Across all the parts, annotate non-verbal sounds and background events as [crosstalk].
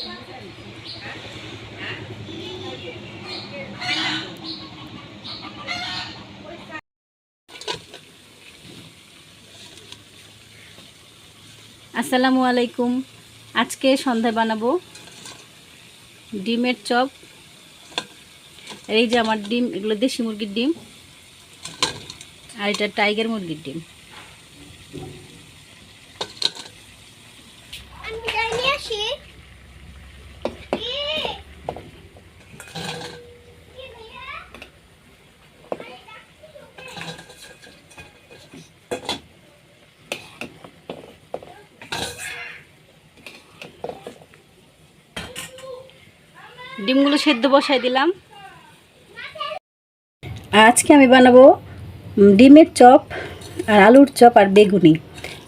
আসসালামু আলাইকুম। আজকে সন্ধ্যায় বানাবো ডিমের চপ। এই যে আমার ডিম, এগুলো দেশি মুরগির ডিম। আর এটা টাইগার মুরগির ডিম আমি জানি আসি ডিমগুলো সেদ্ধ বসাই দিলাম। আজকে আমি বানাবো ডিমের চপ আর আলুর চপ আর বেগুনি।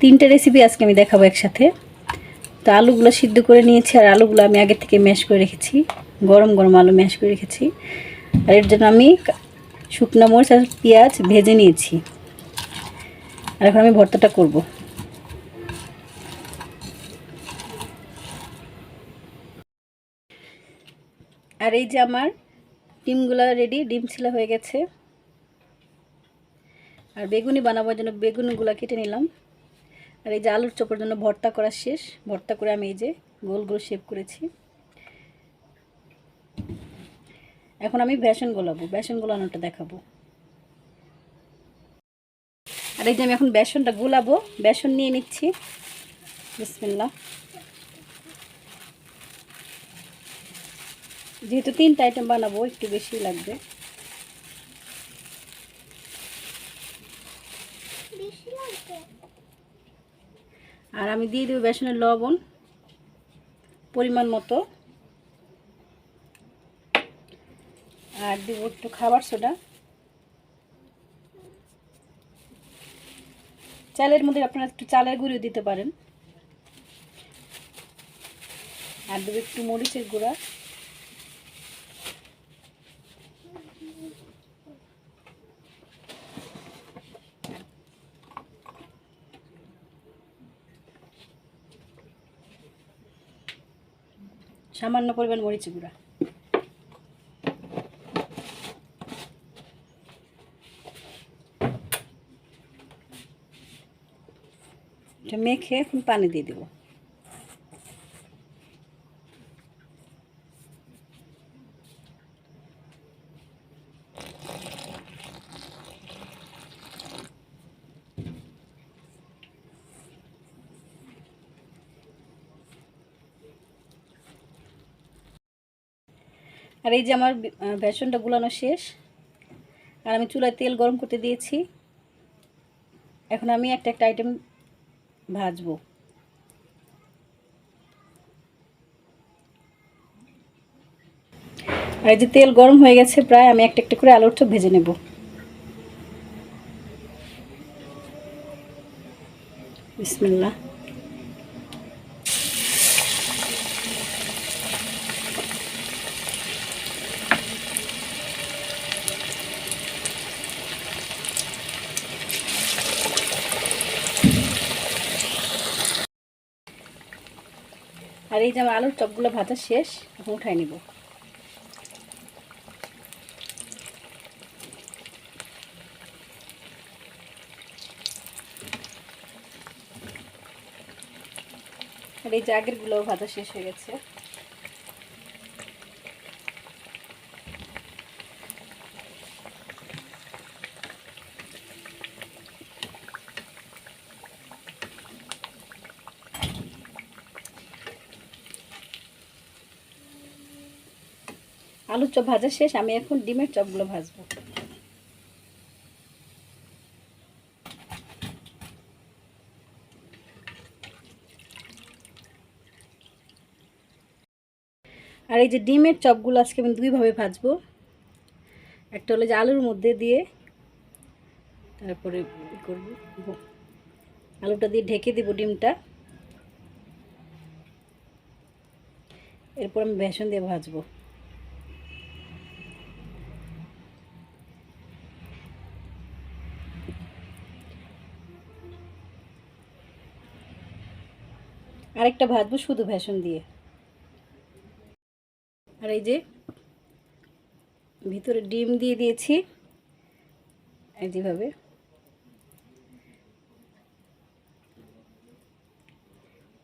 তিনটে রেসিপি আজকে আমি দেখাবো একসাথে। তো আলুগুলো সিদ্ধ করে নিয়েছি আর আলুগুলো আমি আগে থেকে ম্যাশ করে রেখেছি। গরম গরম আলু ম্যাশ করে রেখেছি। আর এর জন্য আমি শুকনো মরিচ আর পেঁয়াজ ভেজে নিয়েছি। আর এখন আমি ভর্তাটা করব। আর এই যে আমার ডিমগুলো রেডি ডিম ছিলা হয়ে গেছে। আর বেগুনি বানাবার জন্য বেগুনগুলো কেটে নিলাম। আর এই যে আলুর চপের জন্য ভর্তা করা শেষ। ভর্তা করে আমি এই যে গোল গোল শেপ করেছি। এখন আমি বেসন গোলাবো। বেসন গোলানোটা দেখাবো। আর এই যে আমি এখন বেসনটা গোলাবো। বেসন নিয়ে নিচ্ছি। বিসমিল্লাহ। যেহেতু তিনটা আইটেম বানাবো একটু বেশি লাগবে? আর আমি দিয়ে দেবো বেসনের লবণ পরিমাণ মতো। আর দেব একটু খাবার সোডা। চালের মধ্যে আপনারা একটু চালের গুঁড়িও দিতে পারেন। আর দেবো একটু মরিচের গুঁড়া। সামান্য পরিমাণ মরিচ গুঁড়া। মেখে এখন পানি দিয়ে দেবো। আর এই যে আমার বেসনটা গুলানো শেষ। আর আমি চুলায় তেল গরম করতে দিয়েছি। এখন আমি একটা একটা আইটেম ভাজবো। আর এই যে তেল গরম হয়ে গেছে প্রায়, আমি একটা একটা করে আলুর ভেজে নেব। বিসমিল্লাহ। এই যে আমার আলুর চপগুলো ভাজা শেষ, এখন উঠাই নিব। আর এই যে আগেরগুলো ভাজা শেষ হয়ে গেছে। আলুর চপ ভাজা শেষ, আমি এখন ডিমের চপগুলো ভাজবো। আর এই যে ডিমের চপগুলো আজকে আমি দুইভাবে ভাজবো। একটা হলো যে আলুর মধ্যে দিয়ে, তারপরে করব, আলুটা দিয়ে ঢেকে দেবো ডিমটা। এরপর আমি বেসন দিয়ে ভাজবো। আরেকটা ভাজবো শুধু বেসন দিয়ে। আর এই যে ভিতরে ডিম দিয়ে দিয়েছি, এই যেভাবে।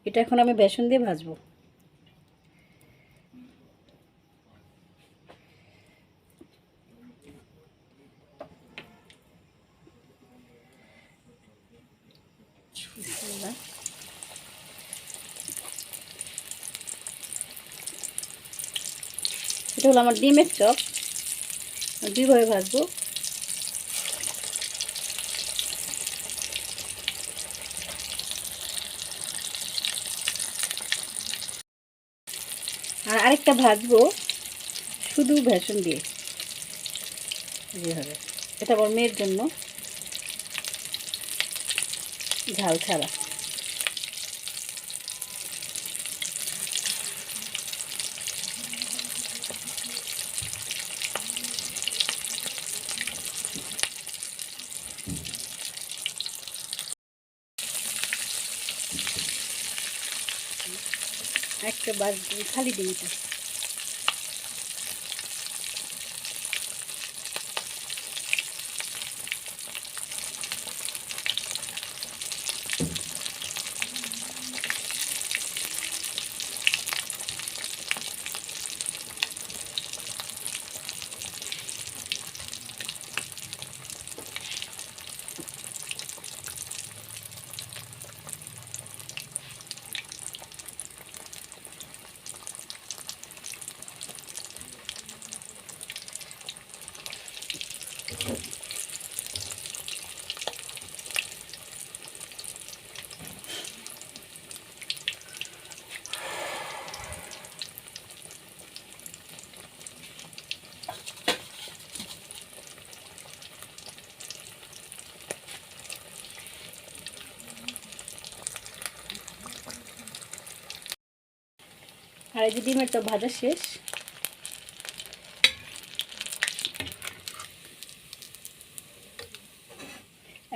এটা এখন আমি বেসন দিয়ে ভাজবো বিসমিল্লাহ। এটা হলো আমার ডিমের চপ। দুইভাবে ভাজবো। আর আরেকটা ভাজবো শুধু বেসন দিয়ে। যেভাবে এটা আমার মেয়ের জন্য। ঝাল ছাড়া। একটা বাস খালি ডিমটা। আর এই যে ডিমের তো ভাজা শেষ।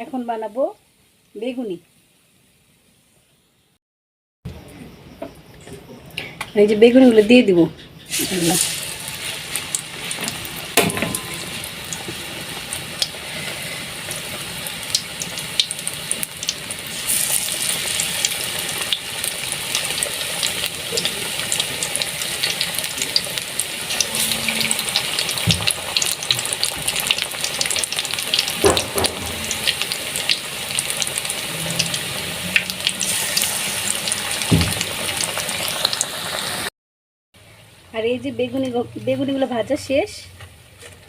এখন বানাবো বেগুনি। এই যে বেগুনিগুলো দিয়ে দিব। আর এই যে বেগুনি বেগুনিগুলো ভাজা শেষ,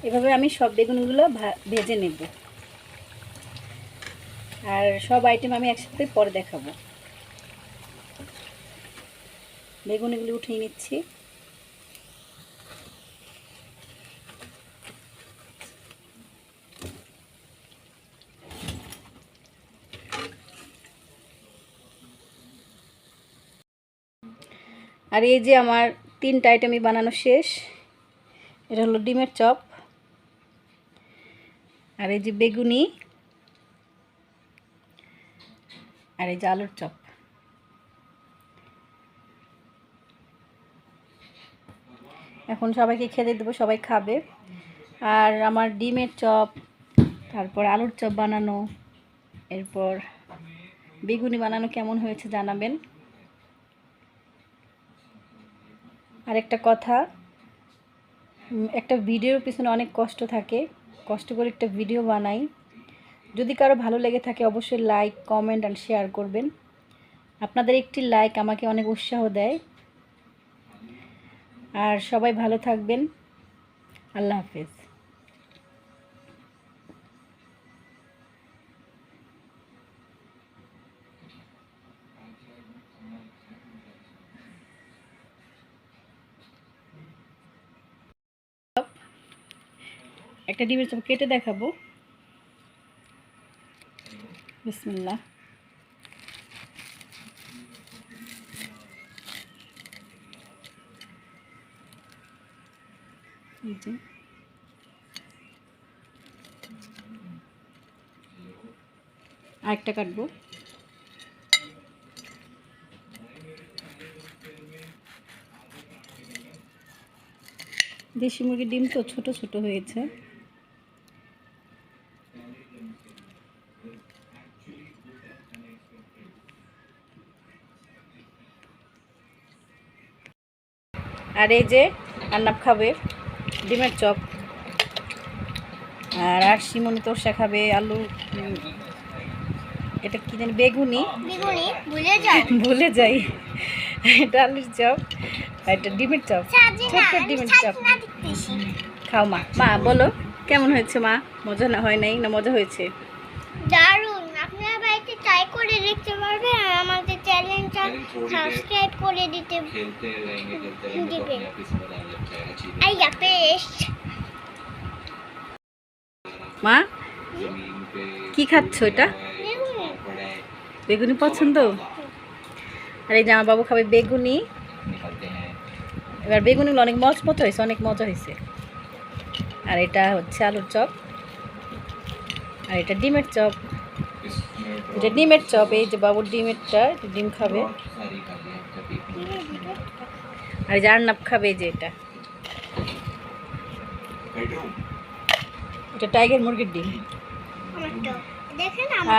এভাবে আমি সব বেগুনিগুলো ভেজে নেব। আর সব আইটেম আমি একসাথে পরে দেখাবো। বেগুনিগুলো উঠিয়ে নিচ্ছি। আর এই যে আমার তিনটা আইটেমই বানানো শেষ। এটা হলো ডিমের চপ। আর এই যে বেগুনি। আর এই যে আলুর চপ। এখন সবাইকে খেতে দেবো, সবাই খাবে। আর আমার ডিমের চপ, তারপর আলুর চপ বানানো, এরপর বেগুনি বানানো কেমন হয়েছে জানাবেন। আর একটা কথা একটা ভিডিওর পিছনে অনেক কষ্ট থাকে, কষ্ট করে একটা ভিডিও বানাই। যদি কারও ভালো লেগে থাকে, অবশ্যই লাইক কমেন্ট আর শেয়ার করবেন। আপনাদের একটি লাইক আমাকে অনেক উৎসাহ দেয়। আর সবাই ভালো থাকবেন। আল্লাহ হাফেজ। একটা ডিমের চপ কেটে দেখাবো। যে। আরেকটা কাটবো। দেশি মুরগির ডিম তো ছোট ছোট হয়েছে। আর এই যে আন্নাপ খাবে ডিমের চপ। আর আর শিমনি তোরসা খাবে আলু এটা কি জানি বেগুনি। [laughs] ভুলে যাই। এটা আলুর চপ এটা ডিমের চপ। ছোট্ট ডিমের চপ। খাও মা। মা বলো কেমন হয়েছে মা? মজা না হয় নাই না মজা হয়েছে? চ্যানেলটা সাবস্ক্রাইব করে দিতে खेलते रहेंगे खेलते रहेंगे तो अपने आप ही समझ आने लग जाएगा चीजें আইয়া পেস্ট মা जमीन पे কি খাচ্ছ এটা বেগুনি पड़े বেগুনি পছন্দ আর এই জামা বাবু খাবে বেগুনি निकलते हैं এবার বেগুনিগুলো অনেক মজমত হয়েছে অনেক মজা হয়েছে আর এটা হচ্ছে আলুর চপ আর এটা ডিমের চপ इसमें এটা ডিমের চপ এই যে বাবুর ডিমেরটা এটা ডিম খাবে আর যার নাপ খাবে যে এটা। এটা টাইগার মুরগির ডিম।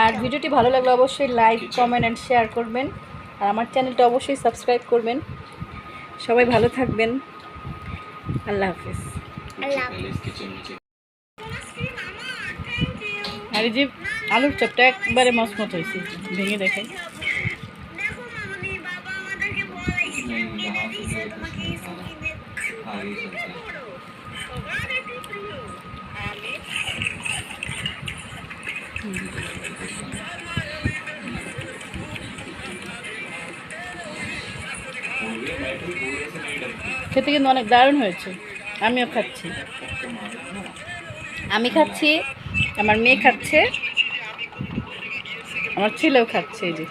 আর ভিডিওটি ভালো লাগলে অবশ্যই লাইক কমেন্ট অ্যান্ড শেয়ার করবেন। আর আমার চ্যানেলটা অবশ্যই সাবস্ক্রাইব করবেন। সবাই ভালো থাকবেন। আল্লাহ হাফিজ। আর এই যে আলুর চপটা একবারে মসমত হয়েছে। ভেঙে দেখেন খেতে কিন্তু অনেক দারুণ হয়েছে। আমিও খাচ্ছি। আমি খাচ্ছি, আমার মেয়ে খাচ্ছে, আমার ছেলেও খাচ্ছে এই যে।